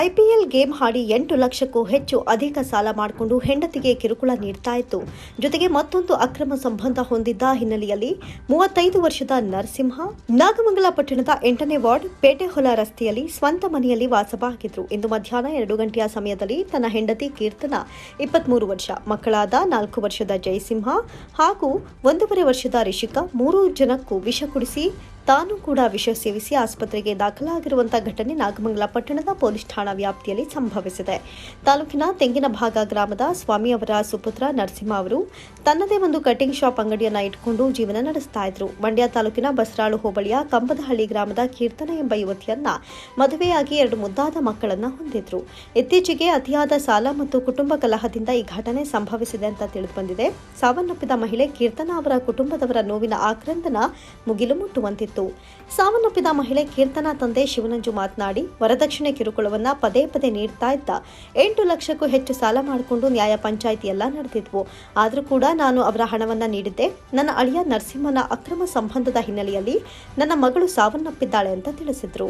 IPL game ಹಾಡಿ ಎಂಟು ಲಕ್ಷಕ್ಕೂ ಹೆಚ್ಚು ಅಧಿಕ ಸಾಲ ಮಾಡಿಕೊಂಡು ಹೆಂಡತಿಗೆ ಕಿರುಕುಳ ನೀಡ್ತಾ ಇತ್ತು. ಜೊತೆಗೆ ಮತ್ತೊಂದು ಅಕ್ರಮ ಸಂಬಂಧ ಹೊಂದಿದ್ದ ಹಿನ್ನೆಲೆಯಲ್ಲಿ ಮೂವತ್ತೈದು ವರ್ಷದ ನರಸಿಂಹ ನಾಗಮಂಗಲ ಪಟ್ಟಣದ ಎಂಟನೇ ವಾರ್ಡ್ ಪೇಟೆಹೊಲ ರಸ್ತೆಯಲ್ಲಿ ಸ್ವಂತ ಮನೆಯಲ್ಲಿ ವಾಸವಾಗಿದ್ರು ಇಂದು ಮಧ್ಯಾಹ್ನ ಎರಡು ಗಂಟೆಯ ಸಮಯದಲ್ಲಿ ತನ್ನ ಹೆಂಡತಿ ಕೀರ್ತನ, ಇಪ್ಪತ್ಮೂರು ವರ್ಷ ಮಕ್ಕಳಾದ ನಾಲ್ಕು ವರ್ಷದ ಜಯಸಿಂಹ ಹಾಗೂ ಒಂದೂವರೆ ವರ್ಷದ ರಿಷಿಕಾ ಮೂರು ಜನಕ್ಕೂ ವಿಷ ಕುಡಿಸಿ ತಾನು ಕೂಡ ವಿಷ ಸೇವಿಸಿ ಆಸ್ಪತ್ರೆಗೆ ದಾಖಲಾಗಿರುವಂತಹ ಘಟನೆ ನಾಗಮಂಗಲ ಪಟ್ಟಣದ ಪೊಲೀಸ್ ಠಾಣಾ ವ್ಯಾಪ್ತಿಯಲ್ಲಿ ಸಂಭವಿಸಿದೆ. ತಾಲೂಕಿನ ತೆಂಗಿನ ಭಾಗ ಗ್ರಾಮದ ಸ್ವಾಮಿ ಅವರ ಸುಪುತ್ರ ನರಸಿಂಹ ಅವರು ತನ್ನದೇ ಒಂದು ಕಟಿಂಗ್ ಶಾಪ್ ಅಂಗಡಿಯನ್ನ ಇಟ್ಕೊಂಡು ಜೀವನ ನಡೆಸ್ತಾ ಇದ್ರು. ಮಂಡ್ಯ ತಾಲೂಕಿನ ಬಸರಾಳು ಹೋಬಳಿಯ ಕಂಬದಹಳ್ಳಿ ಗ್ರಾಮದ ಕೀರ್ತನ ಎಂಬ ಯುವತಿಯನ್ನ ಮದುವೆಯಾಗಿ ಎರಡು ಮುದ್ದಾದ ಮಕ್ಕಳನ್ನ ಹೊಂದಿದ್ರು. ಇತ್ತೀಚೆಗೆ ಅತಿಯಾದ ಸಾಲ ಮತ್ತು ಕುಟುಂಬ ಕಲಹದಿಂದ ಈ ಘಟನೆ ಸಂಭವಿಸಿದೆ ಅಂತ ತಿಳಿದು ಬಂದಿದೆ ಸಾವನ್ನಪ್ಪಿದ ಮಹಿಳೆ ಕೀರ್ತನ ಅವರ ಕುಟುಂಬದವರ ನೋವಿನ ಆಕ್ರಂದನ ಮುಗಿಲು ಮುಟ್ಟುವಂತಿತ್ತು. ಸಾವನ್ನಪ್ಪಿದ ಮಹಿಳೆ ಕೀರ್ತನಾ ತಂದೆ ಶಿವನಂಜು ಮಾತನಾಡಿ, ವರದಕ್ಷಿಣೆ ಕಿರುಕುಳವನ್ನ ಪದೇ ಪದೇ ನೀಡ್ತಾ ಇದ್ದ. ಎಂಟು ಲಕ್ಷಕ್ಕೂ ಹೆಚ್ಚು ಸಾಲ ಮಾಡಿಕೊಂಡು ನ್ಯಾಯ ಪಂಚಾಯಿತಿ ಎಲ್ಲ ನಡೆದಿದ್ವು. ಆದರೂ ಕೂಡ ನಾನು ಅವರ ಹಣವನ್ನ ನೀಡಿದ್ದೆ. ನನ್ನ ಅಳಿಯ ನರಸಿಂಹನ ಅಕ್ರಮ ಸಂಬಂಧದ ಹಿನ್ನೆಲೆಯಲ್ಲಿ ನನ್ನ ಮಗಳು ಸಾವನ್ನಪ್ಪಿದ್ದಾಳೆ ಅಂತ ತಿಳಿಸಿದ್ರು.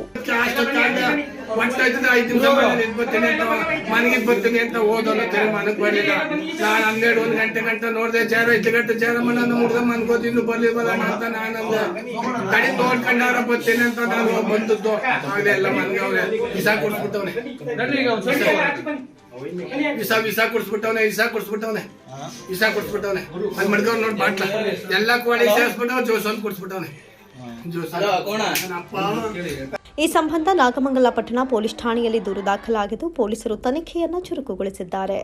ಒಟ್ಟಾಯ್ತದ ಐದು ನಿಮಿಷ ಮನೇಲಿ ಬರ್ತೀನಿ ಅಂತ ಮನೆಗೆ ಬರ್ತೀನಿ ಅಂತ ಓದೋಲ್ಲ ತೀರ್ಮಾನಕ್ಕೆ ಬರಲಿಲ್ಲ ಬರ್ಲಿಲ್ಲ. ನಾನು ಹನ್ನೆರಡು ಒಂದು ಗಂಟೆ ಗಂಟೆ ನೋಡ್ದೆ ಚಾರ ಐದು ಗಂಟೆ ಚಾರ ಮನ ಮುಡ್ದ ಮನ್ಕೋತಿ ಇನ್ನು ಬರ್ಲಿ ಬರಲ್ಲ ಅಂತ ನಾನಂದ. ಕಡೆ ನೋಡ್ಕೊಂಡಾರ ಬರ್ತೀನಿ ಅಂತ ನಾನು ಬಂದದ್ದು. ಆಗ್ಲೇ ಎಲ್ಲ ಮನ್ಗೆ ಅವ್ರೆ ವಿಸ ಕೊಡ್ಸ್ಬಿಟ್ಟವ್ನೆ. ವಿಸ ವಿಸ ಕೊಡ್ಸ್ಬಿಟ್ಟವ್ನೆ ವಿಸ ಕೊಡ್ಸ್ಬಿಟ್ಟವ್ನೆ. ವಿಸ ಕೊಡ್ಸ್ಬಿಟ್ಟವ್ನೆ. ಅದ್ ಮಡ್ಗವ್ ನೋಡ್ ಬಾಟ್ಲ. ಎಲ್ಲಾ ಕೋಳಿ ಸೇರಿಸ್ಬಿಟ್ಟವ್ ಜೋಸ್ ಒಂದ್ ಕೊಡ್ಸ್ಬಿಟ್ಟವ್ನೆ. ಜೋಸ್ ಅಪ್ಪ ಈ ಸಂಬಂಧ ನಾಗಮಂಗಲ ಪಟ್ಟಣ ಪೊಲೀಸ್ ಠಾಣೆಯಲ್ಲಿ ದೂರು ದಾಖಲಾಗಿದ್ದು ಪೊಲೀಸರು ತನಿಖೆಯನ್ನು ಚುರುಕುಗೊಳಿಸಿದ್ದಾರೆ.